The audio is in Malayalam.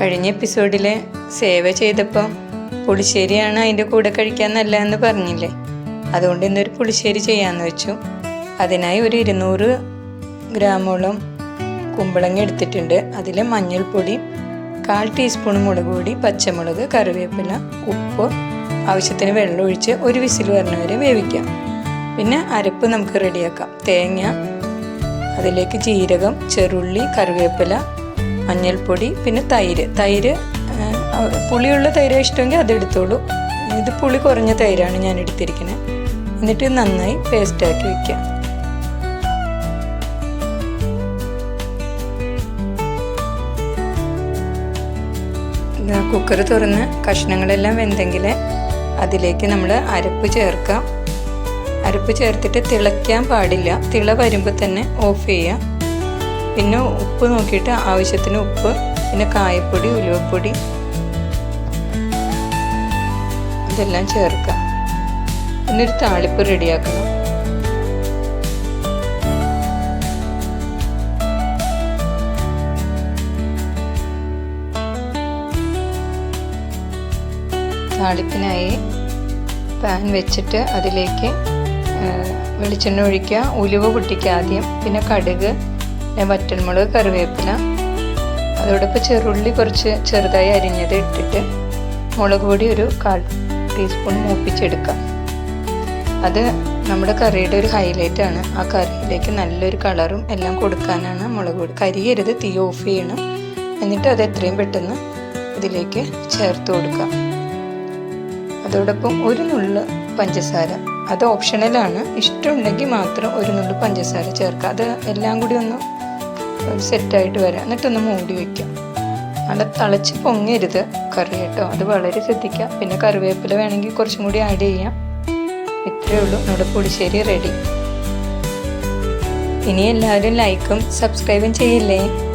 കഴിഞ്ഞ എപ്പിസോഡിൽ സേവ ചെയ്തപ്പോൾ പുളിശ്ശേരിയാണ് അതിന്റെ കൂടെ കഴിക്കാൻ നല്ല എന്ന് പറഞ്ഞില്ലേ? അതുകൊണ്ട് ഇന്നൊരു പുളിശ്ശേരി ചെയ്യാമെന്ന് വെച്ചു. അതിനായി ഒരു ഇരുന്നൂറ് ഗ്രാമോളം കുമ്പളങ്ങ എടുത്തിട്ടുണ്ട്. അതിൽ മഞ്ഞൾപ്പൊടി കാൽ ടീസ്പൂൺ മുളക് പൊടി പച്ചമുളക് കറിവേപ്പില ഉപ്പ് ആവശ്യത്തിന് വെള്ളം ഒഴിച്ച് ഒരു വിസിൽ വരണവരെ വേവിക്കാം. പിന്നെ അരപ്പ് നമുക്ക് റെഡിയാക്കാം. തേങ്ങ അതിലേക്ക് ജീരകം ചെറുള്ളി കറിവേപ്പില മഞ്ഞൾപ്പൊടി പിന്നെ തൈര്. തൈര് പുളിയുള്ള തൈര ഇഷ്ടമെങ്കിൽ അത് എടുത്തോളൂ. ഇത് പുളി കുറഞ്ഞ തൈരാണ് ഞാൻ എടുത്തിരിക്കുന്നത് എന്നിട്ട് നന്നായി പേസ്റ്റാക്കി വെക്കാം കുക്കർ തുറന്ന് കഷ്ണങ്ങളെല്ലാം വെന്തെങ്കിൽ അതിലേക്ക് നമ്മൾ അരപ്പ് ചേർക്കാം. അരപ്പ് ചേർത്തിട്ട് തിളയ്ക്കാൻ പാടില്ല. തിള വരുമ്പോൾ തന്നെ ഓഫ് ചെയ്യാം പിന്നെ ഉപ്പ് നോക്കിയിട്ട് ആവശ്യത്തിന് ഉപ്പ് പിന്നെ കായപ്പൊടി ഉലുവപ്പൊടി. ഇതെല്ലാം ചേർക്കുക. പിന്നെ ഒരു താളിപ്പ് റെഡിയാക്കണം. താളിപ്പിനായി പാൻ വെച്ചിട്ട് അതിലേക്ക് വെളിച്ചെണ്ണ ഒഴിക്കുക. ഉലുവ പൊട്ടിക്കുക ആദ്യം. പിന്നെ കടുക് പിന്നെ വറ്റൽമുളക് കറിവേപ്പില അതോടൊപ്പം ചെറുള്ളി കുറച്ച് ചെറുതായി അരിഞ്ഞത് ഇട്ടിട്ട് മുളക് പൊടി ഒരു കാൽ ടീസ്പൂൺ മൂപ്പിച്ചെടുക്കാം. അത് നമ്മുടെ കറിയുടെ ഒരു ഹൈലൈറ്റ് ആണ്. ആ കറിയിലേക്ക് നല്ലൊരു കളറും എല്ലാം കൊടുക്കാനാണ് മുളക് പൊടി. കരിയരുത് തീ ഓഫ് ചെയ്യണം. എന്നിട്ട് അത് എത്രയും പെട്ടെന്ന് ഇതിലേക്ക് ചേർത്ത് കൊടുക്കാം. അതോടൊപ്പം ഒരു നുള്ള് പഞ്ചസാര. അത് ഓപ്ഷണലാണ് ഇഷ്ടമുണ്ടെങ്കിൽ മാത്രം ഒരു നുള്ള് പഞ്ചസാര ചേർക്കുക അത് എല്ലാം കൂടി ഒന്ന് സെറ്റായിട്ട് വരാം. എന്നിട്ടൊന്ന് മൂടി വയ്ക്കാം നല്ല തിളച്ച് പൊങ്ങരുത് കറി കേട്ടോ. അത് വളരെ ശ്രദ്ധിക്കുക. പിന്നെ കറിവേപ്പില വേണമെങ്കിൽ കുറച്ചും കൂടി ആഡ് ചെയ്യാം. ഇത്രയേ ഉള്ളൂ. നമ്മുടെ പൊടിശ്ശേരി റെഡി ഇനി എല്ലാവരും ലൈക്കും സബ്സ്ക്രൈബും ചെയ്യില്ലേ?